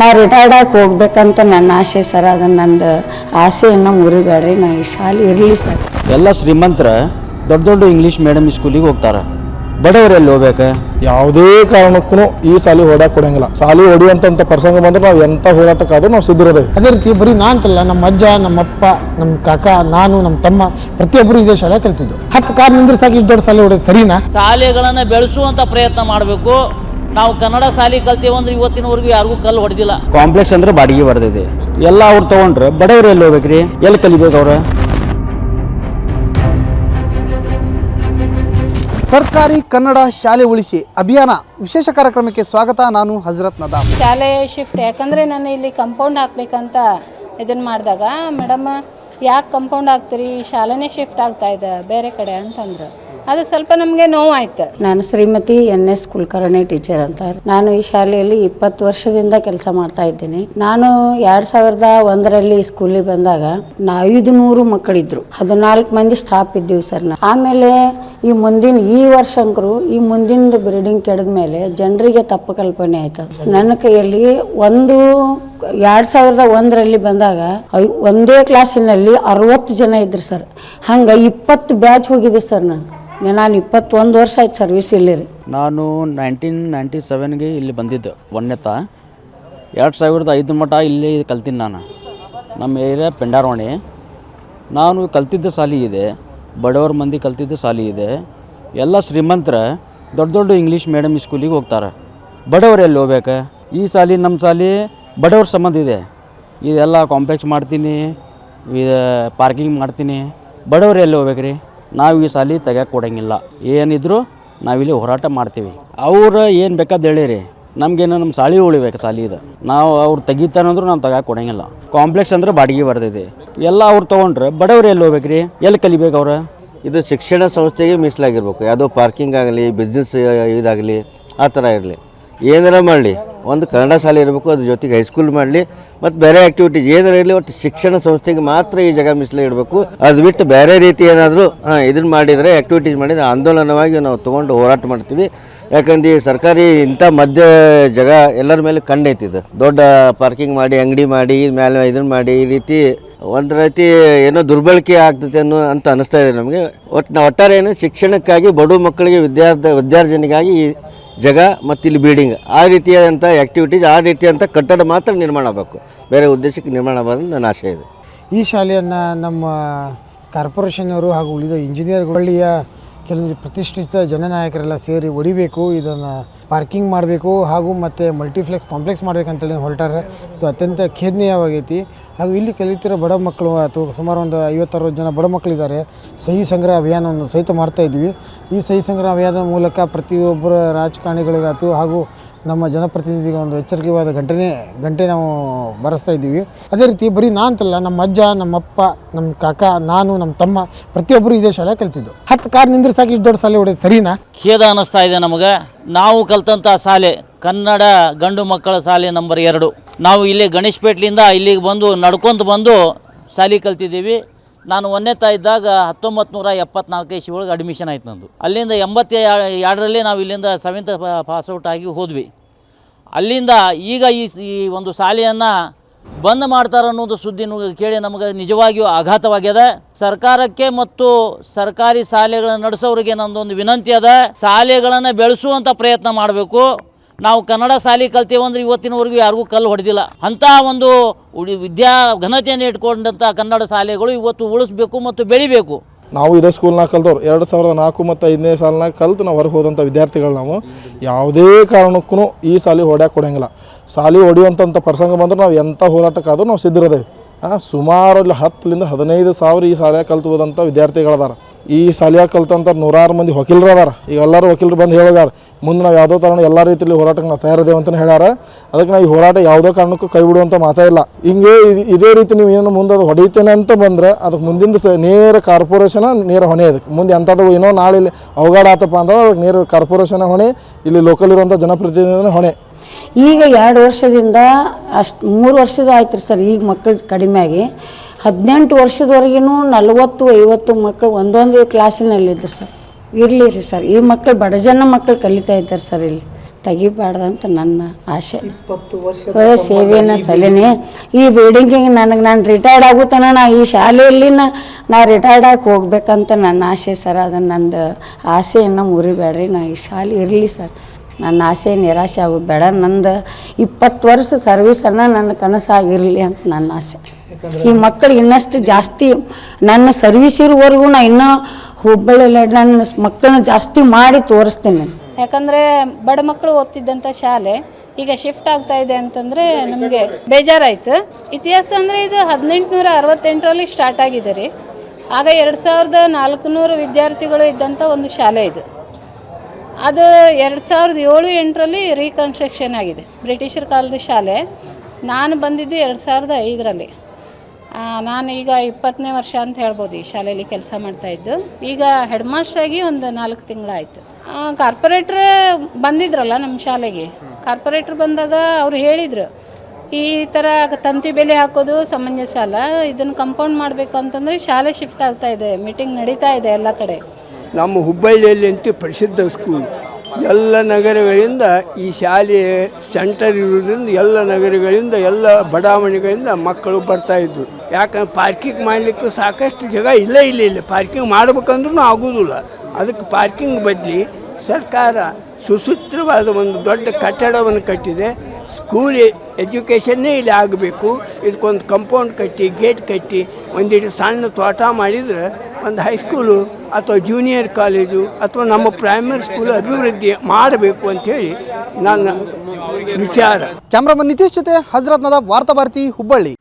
ನಾ ರಿಟೈರ್ಡ್ ಆಗಿ ಹೋಗ್ಬೇಕಂತ ನನ್ನ ಆಸೆ ಸರ್ ಅದು ನಂದು ಆಸೆಯನ್ನು ಮುರಿಬೇಡ್ರಿ. ನಾ ಈ ಶಾಲೆ ಇರಲಿ ಸರ್ ಎಲ್ಲ ಶ್ರೀಮಂತರ ದೊಡ್ಡ ದೊಡ್ಡ ಇಂಗ್ಲೀಷ್ ಮೀಡಿಯಮ್ ಸ್ಕೂಲಿಗೆ ಹೋಗ್ತಾರೆ. ಬಡವರು ಎಲ್ಲಿ ಹೋಗ್ಬೇಕು? ಯಾವುದೇ ಕಾರಣಕ್ಕೂ ಈ ಸಾಲಿ ಓಡಾಕ್ ಕೊಡಂಗಿಲ್ಲ. ಸಾಲಿ ಹೊಡಿಯುವಂತ ಪ್ರಸಂಗ ಬಂದ್ರೆ ನಾವು ಎಂತ ಹೋರಾಟಕ್ಕಾದ್ರೂ ನಾವು ಸಿದ್ಧರದೇವೆ ಅದೇ ರೀತಿ ಬರೀ ನಾ ಅಂತಲ್ಲ ನಮ್ಮ ಅಜ್ಜ ನಮ್ಮ ಅಪ್ಪ ನಮ್ಮ ಕಾಕ ನಾನು ನಮ್ಮ ತಮ್ಮ ಪ್ರತಿಯೊಬ್ಬರು ಇದೇ ಶಾಲೆ ಕಲ್ತಿದ್ದು. ಹತ್ತು ಕಾರ್ ನಿಂದ್ರಿಸಾಕಿ ಇಷ್ಟು ದೊಡ್ಡ ಸಾಲಿ ಹೊಡೆದು ಸರಿನಾ? ಶಾಲೆಗಳನ್ನು ಬೆಳೆಸುವಂತ ಪ್ರಯತ್ನ ಮಾಡಬೇಕು. ನಾವು ಕನ್ನಡ ಶಾಲೆ ಕಲ್ತೇವೆ ಅಂದ್ರೆ ಇವತ್ತಿನವರೆಗೂ ಯಾರಿಗೂ ಕಲ್ಲು ಹೊಡೆದಿಲ್ಲ. ಕಾಂಪ್ಲೆಕ್ಸ್ ಅಂದ್ರೆ ಬಾಡಿಗೆ ಬರ್ದಿದೆ. ಎಲ್ಲ ಅವ್ರು ತಗೊಂಡ್ರೆ. ಬಡವರು ಎಲ್ಲಿ ಹೋಗ್ಬೇಕ್ರಿ? ಎಲ್ಲಿ ಕಲಿಬೇಕು ಅವ್ರು? ಸರ್ಕಾರಿ ಕನ್ನಡ ಶಾಲೆ ಉಳಿಸಿ ಅಭಿಯಾನ ವಿಶೇಷ ಕಾರ್ಯಕ್ರಮಕ್ಕೆ ಸ್ವಾಗತ. ನಾನು ಹಜರತ್ ನದಾಮ್. ಶಾಲೆ ಶಿಫ್ಟ್ ಯಾಕಂದರೆ ನಾನು ಇಲ್ಲಿ ಕಂಪೌಂಡ್ ಹಾಕ್ಬೇಕಂತ ಇದನ್ನು ಮಾಡಿದಾಗ ಮೇಡಮ್ ಯಾಕೆ ಕಂಪೌಂಡ್ ಹಾಕ್ತೀರಿ? ಶಾಲೆನೇ ಶಿಫ್ಟ್ ಆಗ್ತಾ ಇದೆ ಬೇರೆ ಕಡೆ ಅಂತಂದ್ರು. ಅದು ಸ್ವಲ್ಪ ನಮಗೆ ನೋವಾಯ್ತು. ನಾನು Shrimati N S Kulkarni teacher ಅಂತ. ನಾನು ಈ ಶಾಲೆಯಲ್ಲಿ ಇಪ್ಪತ್ತು ವರ್ಷದಿಂದ ಕೆಲಸ ಮಾಡ್ತಾ ಇದ್ದೀನಿ. ನಾನು ಎರಡ್ ಸಾವಿರದ ಒಂದರಲ್ಲಿ ಸ್ಕೂಲಿಗೆ ಬಂದಾಗ ನಾ ಐದು ನೂರು ಮಕ್ಕಳಿದ್ರು. ಹದಿನಾಲ್ಕು ಮಂದಿ ಸ್ಟಾಫ್ ಇದ್ದೀವಿ ಸರ್ ನಾ. ಆಮೇಲೆ ಈ ಮುಂದಿನ ಈ ವರ್ಷ ಅಂಕರು ಈ ಮುಂದಿನ ಬಿಲ್ಡಿಂಗ್ ಕೆಡದ ಮೇಲೆ ಜನರಿಗೆ ತಪ್ಪು ಕಲ್ಪನೆ ಆಯ್ತು. ನನ್ನ ಕೈಯಲ್ಲಿ ಒಂದು ಎರಡ್ ಸಾವಿರದ ಒಂದರಲ್ಲಿ ಬಂದಾಗ ಒಂದೇ ಕ್ಲಾಸಿನಲ್ಲಿ ಅರವತ್ತು ಜನ ಇದ್ರು ಸರ್. ಹಂಗೆ ಇಪ್ಪತ್ತು ಬ್ಯಾಚ್ ಹೋಗಿದೆ ಸರ್ ನಾನು. ನಾನು ಇಪ್ಪತ್ತೊಂದು ವರ್ಷ ಆಯ್ತು ಸರ್ವಿಸ್ ಇಲ್ಲಿ ರೀ ನಾನು ನೈನ್ಟೀನ್ ನೈಂಟಿ ಸೆವೆನ್ಗೆ ಇಲ್ಲಿ ಬಂದಿದ್ದೆ ಒಂದನೇತ ಎರಡು ಸಾವಿರದ ಐದು ಮಟ್ಟ ಇಲ್ಲಿ ಕಲ್ತೀನಿ ನಾನು. ನಮ್ಮ ಏರಿಯಾ ಪೆಂಡಾರೋಣಿ ನಾನು ಕಲ್ತಿದ್ದ ಸಾಲಿ ಇದೆ, ಬಡವರ ಮಂದಿ ಕಲ್ತಿದ್ದ ಸಾಲಿ ಇದೆ. ಎಲ್ಲ ಶ್ರೀಮಂತರ, ದೊಡ್ಡ ದೊಡ್ಡ ಇಂಗ್ಲೀಷ್ ಮೀಡಿಯಮ್ ಸ್ಕೂಲಿಗೆ ಹೋಗ್ತಾರೆ. ಬಡವರು ಎಲ್ಲಿ ಹೋಗ್ಬೇಕು? ಈ ಸಾಲಿ ನಮ್ಮ ಸಾಲಿ ಬಡವ್ರ ಸಂಬಂಧ ಇದೆ. ಇದೆಲ್ಲ ಕಾಂಪ್ಲೆಕ್ಸ್ ಮಾಡ್ತೀನಿ, ಇದು ಪಾರ್ಕಿಂಗ್ ಮಾಡ್ತೀನಿ. ಬಡವರು ಎಲ್ಲಿ ಹೋಗ್ಬೇಕ್ರಿ? ನಾವು ಈ ಸಾಲಿ ತೆಗ್ಯಾಕೆ ಕೊಡಂಗಿಲ್ಲ ಏನಿದ್ರು ನಾವಿಲ್ಲಿ ಹೋರಾಟ ಮಾಡ್ತೀವಿ. ಅವ್ರು ಏನು ಬೇಕಾದ ಹೇಳಿರಿ. ನಮಗೇನು ನಮ್ಮ ಸಾಲಿ ಉಳಿಬೇಕು ಸಾಲಿ ಇದು. ನಾವು ಅವ್ರು ತೆಗಿತಾನಂದ್ರು ನಾವು ತಗೋಕೆ ಕೊಡಂಗಿಲ್ಲ ಕಾಂಪ್ಲೆಕ್ಸ್ ಅಂದ್ರೆ ಬಾಡಿಗೆ ಬರ್ತೈತಿ ಎಲ್ಲ ಅವ್ರು ತೊಗೊಂಡ್ರೆ. ಬಡವ್ರು ಎಲ್ಲಿ ಹೋಗ್ಬೇಕ್ರಿ? ಎಲ್ಲಿ ಕಲಿಬೇಕು ಅವ್ರು? ಇದು ಶಿಕ್ಷಣ ಸಂಸ್ಥೆಗೆ ಮೀಸಲಾಗಿರ್ಬೇಕು. ಯಾವುದೋ ಪಾರ್ಕಿಂಗ್ ಆಗಲಿ ಬಿಸ್ನೆಸ್ ಇದಾಗಲಿ, ಆ ಥರ ಇರಲಿ. ಏನಾರ ಮಾಡಲಿ. ಒಂದು ಕನ್ನಡ ಶಾಲೆ ಇರಬೇಕು, ಅದ್ರ ಜೊತೆಗೆ ಹೈಸ್ಕೂಲ್ ಮಾಡಲಿ, ಮತ್ತು ಬೇರೆ ಆ್ಯಕ್ಟಿವಿಟೀಸ್ ಏನಾರ ಇರಲಿ, ಒಟ್ಟು ಶಿಕ್ಷಣ ಸಂಸ್ಥೆಗೆ ಮಾತ್ರ ಈ ಜಾಗ ಮೀಸಲು ಇಡಬೇಕು. ಅದು ಬಿಟ್ಟು ಬೇರೆ ರೀತಿ ಏನಾದರೂ ಇದನ್ನು ಮಾಡಿದರೆ ಆ್ಯಕ್ಟಿವಿಟೀಸ್ ಮಾಡಿದರೆ ಆಂದೋಲನವಾಗಿ ನಾವು ತೊಗೊಂಡು ಹೋರಾಟ ಮಾಡ್ತೀವಿ. ಯಾಕಂದ್ರೆ ಸರ್ಕಾರಿ ಇಂಥ ಮಧ್ಯ ಜಾಗ ಎಲ್ಲರ ಮೇಲೆ ಕಣ್ಣೈತಿದೆ ದೊಡ್ಡ ಪಾರ್ಕಿಂಗ್ ಮಾಡಿ, ಅಂಗಡಿ ಮಾಡಿ ಮೇಲೆ ಇದನ್ನು ಮಾಡಿ, ಈ ರೀತಿ ಒಂದು ರೀತಿ ಏನೋ ದುರ್ಬಳಕೆ ಆಗ್ತದೆ ಅನ್ನೋ ಅಂತ ಅನಿಸ್ತಾ ಇದೆ ನಮಗೆ. ಒಟ್ಟು ಒಟ್ಟಾರೆ ಏನು ಶಿಕ್ಷಣಕ್ಕಾಗಿ ಬಡ ಮಕ್ಕಳಿಗೆ ವಿದ್ಯಾರ್ಥಿ ವಿದ್ಯಾರ್ಜನೆಗಾಗಿ ಈ ಜಾಗ ಮತ್ತು ಇಲ್ಲಿ ಬಿಲ್ಡಿಂಗ್ ಆ ರೀತಿಯಾದಂಥ ಆ್ಯಕ್ಟಿವಿಟೀಸ್ ಆ ರೀತಿಯಾದಂಥ ಕಟ್ಟಡ ಮಾತ್ರ ನಿರ್ಮಾಣ ಆಗಬೇಕು. ಬೇರೆ ಉದ್ದೇಶಕ್ಕೆ ನಿರ್ಮಾಣ ಆಗಬಾರ್ದು ನನ್ನ ಆಶೆ ಇದೆ. ಈ ಶಾಲೆಯನ್ನು ನಮ್ಮ ಕಾರ್ಪೊರೇಷನ್ನವರು ಹಾಗೂ ಉಳಿದ ಇಂಜಿನಿಯರ್ಗಳಿಯ ಕೆಲವು ಪ್ರತಿಷ್ಠಿತ ಜನನಾಯಕರೆಲ್ಲ ಸೇರಿ ಒಡಿಬೇಕು. ಇದನ್ನು ಪಾರ್ಕಿಂಗ್ ಮಾಡಬೇಕು ಹಾಗೂ ಮತ್ತು ಮಲ್ಟಿಪ್ಲೆಕ್ಸ್ ಕಾಂಪ್ಲೆಕ್ಸ್ ಮಾಡಬೇಕಂತೇಳಿ ಹೊರಟಾರೆ. ಇದು ಅತ್ಯಂತ ಖೇದನೀಯವಾಗೈತಿ ಹಾಗೂ ಇಲ್ಲಿ ಕಲಿತಿರೋ ಬಡ ಮಕ್ಕಳು ಅಥವಾ ಸುಮಾರು ಒಂದು ಐವತ್ತರವತ್ತು ಜನ ಬಡ ಮಕ್ಕಳಿದ್ದಾರೆ. ಸಹಿ ಸಂಗ್ರಹ ಅಭಿಯಾನವನ್ನು ಸಹಿತ ಮಾಡ್ತಾ ಇದ್ದೀವಿ. ಈ ಸಹಿ ಸಂಗ್ರಹ ಅಭಿಯಾನದ ಮೂಲಕ ಪ್ರತಿಯೊಬ್ಬರ ರಾಜಕಾರಣಿಗಳಿಗಾಯ್ತು ಹಾಗೂ ನಮ್ಮ ಜನಪ್ರತಿನಿಧಿಗೆ ಒಂದು ಎಚ್ಚರಿಕೆವಾದ ಗಂಟೆನೇ ಗಂಟೆ ನಾವು ಬರೆಸ್ತಾ ಇದ್ದೀವಿ. ಅದೇ ರೀತಿ ಬರೀ ನಾ ಅಂತಲ್ಲ ನಮ್ಮ ಅಜ್ಜ, ನಮ್ಮ ಅಪ್ಪ, ನಮ್ಮ ಕಾಕ, ನಾನು, ನಮ್ಮ ತಮ್ಮ ಪ್ರತಿಯೊಬ್ಬರು ಇದೇ ಶಾಲೆ ಕಲ್ತಿದ್ದು. ಹತ್ತು ಕಾರ್ ನಿಂದ್ರಿಸಾಕಿ ಇಷ್ಟು ದೊಡ್ಡ ಶಾಲೆ ಹೊಡೆದು ಸರಿನಾ? ಖೇದ ಅನ್ನಿಸ್ತಾ ಇದೆ ನಮಗೆ. ನಾವು ಕಲ್ತಂಥ ಶಾಲೆ, ಕನ್ನಡ ಗಂಡು ಮಕ್ಕಳ ಶಾಲೆ ನಂಬರ್ ಎರಡು. ನಾವು ಇಲ್ಲಿ ಗಣೇಶ್ಪೇಟ್ಲಿಂದ ಇಲ್ಲಿಗೆ ಬಂದು, ನಡ್ಕೊಂತ ಬಂದು ಶಾಲೆ ಕಲ್ತಿದ್ದೀವಿ. ನಾನು ಒಂದನೇ ತಾ ಇದ್ದಾಗ ಹತ್ತೊಂಬತ್ತು ನೂರ ಎಪ್ಪತ್ನಾಲ್ಕು ಇಸ್ವಿ ಒಳಗೆ ಅಡ್ಮಿಷನ್ ಆಯ್ತು ನಂದು. ಅಲ್ಲಿಂದ ಎಂಬತ್ತ ಎರಡರಲ್ಲಿ ನಾವು ಇಲ್ಲಿಂದ ಸೆವೆಂತ್ ಪಾಸ್ಔಟ್ ಆಗಿ ಹೋದ್ವಿ. ಅಲ್ಲಿಂದ ಈಗ ಈ ಈ ಒಂದು ಶಾಲೆಯನ್ನು ಬಂದ್ ಮಾಡ್ತಾರೆ ಅನ್ನೋದು ಸುದ್ದಿ ಕೇಳಿ ನಮಗೆ ನಿಜವಾಗಿಯೂ ಆಘಾತವಾಗ್ಯದ. ಸರ್ಕಾರಕ್ಕೆ ಮತ್ತು ಸರ್ಕಾರಿ ಶಾಲೆಗಳನ್ನು ನಡೆಸೋರಿಗೆ ನಂದೊಂದು ವಿನಂತಿ ಅದ. ಶಾಲೆಗಳನ್ನು ಬೆಳೆಸುವಂಥ ಪ್ರಯತ್ನ ಮಾಡಬೇಕು. ನಾವು ಕನ್ನಡ ಶಾಲೆ ಕಲ್ತೀವಂದ್ರೆ ಇವತ್ತಿನವರೆಗೂ ಯಾರಿಗೂ ಕಲ್ಲು ಹೊಡೆದಿಲ್ಲ. ಅಂಥ ಒಂದು ಉಳಿ ವಿದ್ಯಾ ಘನತೆಯನ್ನು ಇಟ್ಕೊಂಡಂಥ ಕನ್ನಡ ಶಾಲೆಗಳು ಇವತ್ತು ಉಳಿಸ್ಬೇಕು ಮತ್ತು ಬೆಳಿಬೇಕು. ನಾವು ಇದೇ ಸ್ಕೂಲ್ನಾಗ ಕಲ್ತವ್ರು. ಎರಡು ಸಾವಿರದ ನಾಲ್ಕು ಮತ್ತು ಐದನೇ ಸಾಲಿನಾಗ ಕಲ್ತು ನಾವು ಹೊರಗೆ ಹೋದಂಥ ವಿದ್ಯಾರ್ಥಿಗಳು ನಾವು. ಯಾವುದೇ ಕಾರಣಕ್ಕೂ ಈ ಸಾಲಿ ಹೊಡ್ಯಾಕೆ ಕೊಡೋಂಗಿಲ್ಲ. ಸಾಲಿ ಹೊಡೆಯುವಂಥ ಪ್ರಸಂಗ ಬಂದ್ರೆ ನಾವು ಎಂಥ ಹೋರಾಟಕ್ಕಾದ್ರೂ ನಾವು ಸಿದ್ಧರದೇವೆ ಸುಮಾರು ಹತ್ತರಿಂದ ಹದಿನೈದು ಸಾವಿರ ಈ ಶಾಲೆ ಕಲ್ತು ಹೋದಂಥ ವಿದ್ಯಾರ್ಥಿಗಳದಾರ. ಈ ಶಾಲ್ಯಾಗ ಕಲ್ತಂಥ ನೂರಾರು ಮಂದಿ ವಕೀಲರು ಅದಾರ. ಈಗ ಎಲ್ಲರೂ ವಕೀಲರು ಬಂದು ಹೇಳಿದಾರ, ಮುಂದೆ ನಾವು ಯಾವುದೋ ಕಾರಣ ಎಲ್ಲ ರೀತಿಯಲ್ಲಿ ಹೋರಾಟಕ್ಕೆ ನಾವು ತಯಾರಿದ್ದೇವೆ ಅಂತಲೇ ಹೇಳ್ಯಾರ. ಅದಕ್ಕೆ ನಾವು ಈ ಹೋರಾಟ ಯಾವುದೋ ಕಾರಣಕ್ಕೂ ಕೈ ಬಿಡುವಂಥ ಮಾತೇ ಇಲ್ಲ. ಹಿಂಗೆ ಇದ್- ರೀತಿ ನೀವು ಏನು ಮುಂದೆ ಅದು ಹೊಡಿತೇನೆ ಅಂತ ಬಂದರೆ ಅದಕ್ಕೆ ಮುಂದಿನ ಸ, ನೇರ ಕಾರ್ಪೊರೇಷನ, ನೇರ ಹೊಣೆ ಅದಕ್ಕೆ ಮುಂದೆ ಎಂಥದ್ದು ಏನೋ ನಾಳೆ ಇಲ್ಲಿ ಅವಘಡ ಆತಪ್ಪ ಅಂದ್ರೆ ಅದಕ್ಕೆ ನೇರ ಕಾರ್ಪೊರೇಷನ ಹೊಣೆ, ಇಲ್ಲಿ ಲೋಕಲ್ ಇರುವಂಥ ಜನಪ್ರತಿನಿಧಿನ ಹೊಣೆ. ಈಗ ಎರಡು ವರ್ಷದಿಂದ ಅಷ್ಟು, ಮೂರು ವರ್ಷದ ಆಯ್ತು ಸರ್, ಈಗ ಮಕ್ಕಳು ಕಡಿಮೆ ಆಗಿ. ಹದಿನೆಂಟು ವರ್ಷದವರೆಗೂ ನಲವತ್ತು ಐವತ್ತು ಮಕ್ಕಳು ಒಂದೊಂದು ಕ್ಲಾಸಿನಲ್ಲಿದ್ದರು ಸರ್. ಇರಲಿ ರೀ ಸರ್. ಈ ಮಕ್ಕಳು ಬಡ ಜನ ಮಕ್ಕಳು ಕಲಿತಾ ಇದ್ದಾರೆ ಸರ್ ಇಲ್ಲಿ. ತೆಗಿಬಾರ್ದಂತ ನನ್ನ ಆಸೆ. ಒಳ್ಳೆ ಸೇವೆಯನ್ನು ಸಲೀನಿ. ಈ ಬಿಲ್ಡಿಂಗಿಗೆ ನನಗೆ ನಾನು ರಿಟೈರ್ಡ್ ಆಗುತ್ತಾನ ನಾ ಈ ಶಾಲೆಯಲ್ಲಿ ನಾ ರಿಟೈರ್ಡ್ ಆಗಿ ಹೋಗ್ಬೇಕಂತ ನನ್ನ ಆಸೆ ಸರ್. ಅದು ನಂದು ಆಸೆಯನ್ನು ಮುರಿಬೇಡ್ರಿ. ನಾ ಈ ಶಾಲೆ ಇರಲಿ ಸರ್. ನನ್ನ ಆಸೆ ನಿರಾಶೆ ಆಗೋದು ಬೇಡ. ನಂದು ಇಪ್ಪತ್ತು ವರ್ಷ ಸರ್ವಿಸನ್ನು ನನ್ನ ಕನಸಾಗಿರಲಿ ಅಂತ ನನ್ನ ಆಸೆ. ಈ ಮಕ್ಕಳು ಇನ್ನಷ್ಟು ಜಾಸ್ತಿ ನನ್ನ ಸರ್ವಿಸ್ ಇರುವವರೆಗೂ ನಾನು ಇನ್ನೂ ಹುಬ್ಬಳ್ಳಿಯಲ್ಲಿ ನನ್ನ ಮಕ್ಕಳನ್ನ ಜಾಸ್ತಿ ಮಾಡಿ ತೋರಿಸ್ತೀನಿ ಯಾಕಂದರೆ ಬಡ ಮಕ್ಕಳು ಓದ್ತಿದ್ದಂಥ ಶಾಲೆ ಈಗ ಶಿಫ್ಟ್ ಆಗ್ತಾ ಇದೆ ಅಂತಂದರೆ ನಮಗೆ ಬೇಜಾರಾಯಿತು. ಇತಿಹಾಸ ಅಂದರೆ ಇದು ಹದಿನೆಂಟುನೂರ ಅರವತ್ತೆಂಟರಲ್ಲಿ ಸ್ಟಾರ್ಟ್ ಆಗಿದೆ ರೀ. ಆಗ ಎರಡು ಸಾವಿರದ ನಾಲ್ಕುನೂರು ವಿದ್ಯಾರ್ಥಿಗಳು ಇದ್ದಂಥ ಒಂದು ಶಾಲೆ ಇದು. ಅದು ಎರಡು ಸಾವಿರದ ಏಳು ಎಂಟರಲ್ಲಿ ರೀಕನ್ಸ್ಟ್ರಕ್ಷನ್ ಆಗಿದೆ. ಬ್ರಿಟಿಷರ ಕಾಲದ ಶಾಲೆ. ನಾನು ಬಂದಿದ್ದು ಎರಡು ಸಾವಿರದ ಐದರಲ್ಲಿ. ನಾನು ಈಗ ಇಪ್ಪತ್ತನೇ ವರ್ಷ ಅಂತ ಹೇಳ್ಬೋದು ಈ ಶಾಲೆಯಲ್ಲಿ ಕೆಲಸ ಮಾಡ್ತಾಯಿದ್ದು ಈಗ ಹೆಡ್ ಮಾಸ್ಟರ್ ಆಗಿ ಒಂದು ನಾಲ್ಕು ತಿಂಗಳಾಯಿತು. ಕಾರ್ಪೊರೇಟ್ರ್ ಬಂದಿದ್ರಲ್ಲ ನಮ್ಮ ಶಾಲೆಗೆ. ಕಾರ್ಪೊರೇಟ್ರ್ ಬಂದಾಗ ಅವ್ರು ಹೇಳಿದರು, ಈ ಥರ ತಂತಿ ಬೆಲೆ ಹಾಕೋದು ಸಮಂಜಸ ಅಲ್ಲ, ಇದನ್ನು ಕಂಪೌಂಡ್ ಮಾಡಬೇಕು ಅಂತಂದರೆ ಶಾಲೆ ಶಿಫ್ಟ್ ಆಗ್ತಾಯಿದೆ ಮೀಟಿಂಗ್ ನಡೀತಾ ಇದೆ ಎಲ್ಲ ಕಡೆ. ನಮ್ಮ ಹುಬ್ಬಳ್ಳಿಯಲ್ಲಿ ಅಂತೂ ಪ್ರಸಿದ್ಧ ಸ್ಕೂಲ್ ಎಲ್ಲ ನಗರಗಳಿಂದ ಈ ಶಾಲೆ ಸೆಂಟರ್ ಇರೋದ್ರಿಂದ ಎಲ್ಲ ನಗರಗಳಿಂದ ಎಲ್ಲ ಬಡಾವಣೆಗಳಿಂದ ಮಕ್ಕಳು ಬರ್ತಾಯಿದ್ರು ಯಾಕಂದ್ರೆ ಪಾರ್ಕಿಂಗ್ ಮಾಡಲಿಕ್ಕೆ ಸಾಕಷ್ಟು ಜಾಗ ಇಲ್ಲೇ, ಇಲ್ಲ ಇಲ್ಲ. ಪಾರ್ಕಿಂಗ್ ಮಾಡ್ಬೇಕಂದ್ರೂ ಆಗೋದಿಲ್ಲ. ಅದಕ್ಕೆ ಪಾರ್ಕಿಂಗ್ ಬದಲಿ ಸರ್ಕಾರ ಸುಸೂತ್ರವಾದ ಒಂದು ದೊಡ್ಡ ಕಟ್ಟಡವನ್ನು ಕಟ್ಟಿದೆ. ಸ್ಕೂಲ್ ಎಜುಕೇಷನ್ನೇ ಇಲ್ಲಿ ಆಗಬೇಕು. ಇದಕ್ಕೊಂದು ಕಂಪೌಂಡ್ ಕಟ್ಟಿ ಗೇಟ್ ಕಟ್ಟಿ ಒಂದಿಟ್ಟು ಸಣ್ಣ ತೋಟ ಮಾಡಿದರೆ ಒಂದು ಹೈಸ್ಕೂಲು ಅಥವಾ ಜೂನಿಯರ್ ಕಾಲೇಜು ಅಥವಾ ನಮ್ಮ ಪ್ರೈಮರಿ ಸ್ಕೂಲ್ ಅಭಿವೃದ್ಧಿ ಮಾಡಬೇಕು ಅಂಥೇಳಿ ನನ್ನ ವಿಚಾರ. ಕ್ಯಾಮ್ರಾಮನ್ ನಿತೀಶ್ ಜೊತೆ ಹಜರತ್ನದ ವಾರ್ತಾ ಭಾರತಿ ಹುಬ್ಬಳ್ಳಿ.